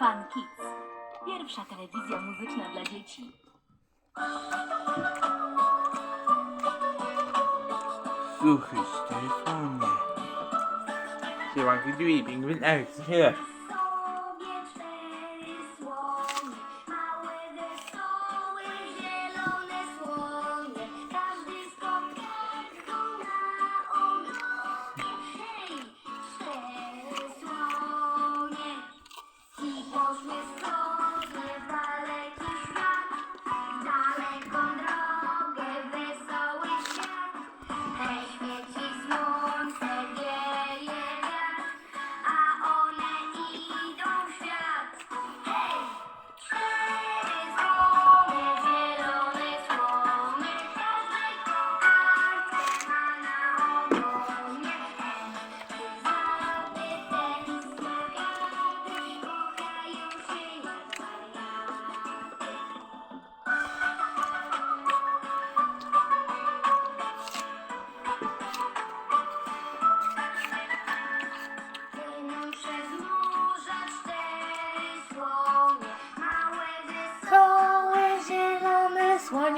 Fan Kids. Pierwsza telewizja muzyczna dla dzieci. Suchy Stefanie. Siemanki drzwi, pingwin Eryk, co się?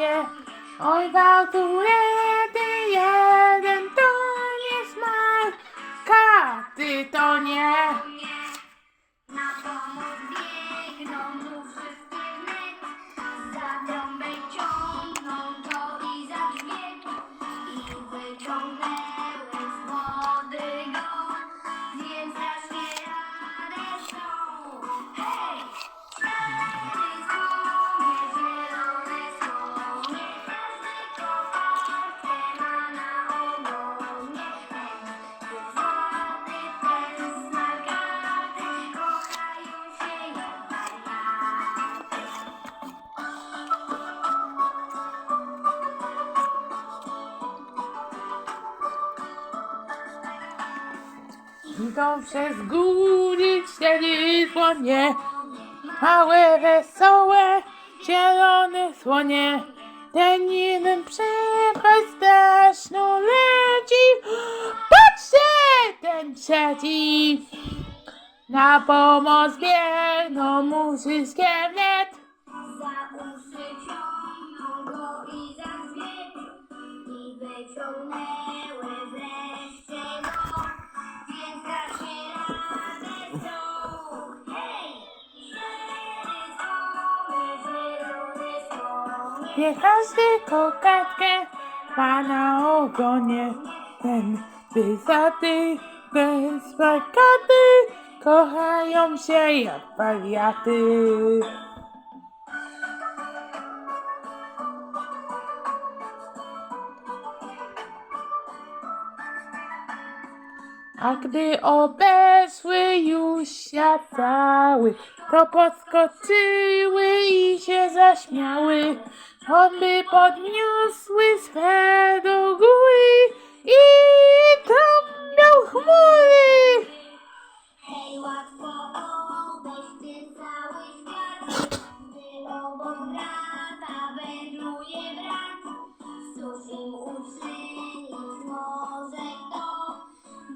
Słonie. Oj, gratulety, jeden to nie smak, każdy to nie. Na pomoc biegną mu wszystkie wnet, za trąbę ciągną go i za grzbiet. I wyciągnęły Idą przez góry cztery słonie, małe, wesołe, zielone słonie. Ten jeden przepaść straszną leci, patrzcie, ten trzeci. Na pomoc biegną mu wszystkie wnet. Za uszy ciągną go i za i wyciągnęły Nie każdy kokatkę ma na ogonie. Ten wysaty, bez plakaty, kochają się jak wariaty. A gdy obeszły już świat cały, to podskoczyły i się zaśmiały. Trąby podniosły swe do góry i trąbią chmury.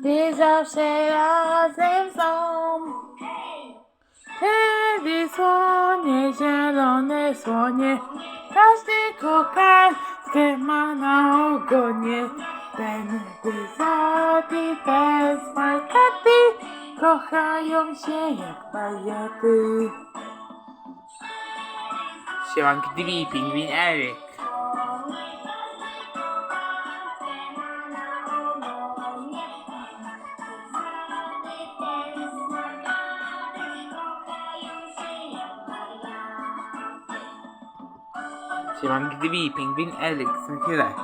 Gdy zawsze razem są. Wtedy słonie, zielone słonie, każdy kokardkę ma na ogonie. Ten wyzady bez markaty, kochają się jak wariaty. Siemanki drzwi, pingwin Eryk. Siemanki drzwi, pingwin Eryk, co się da?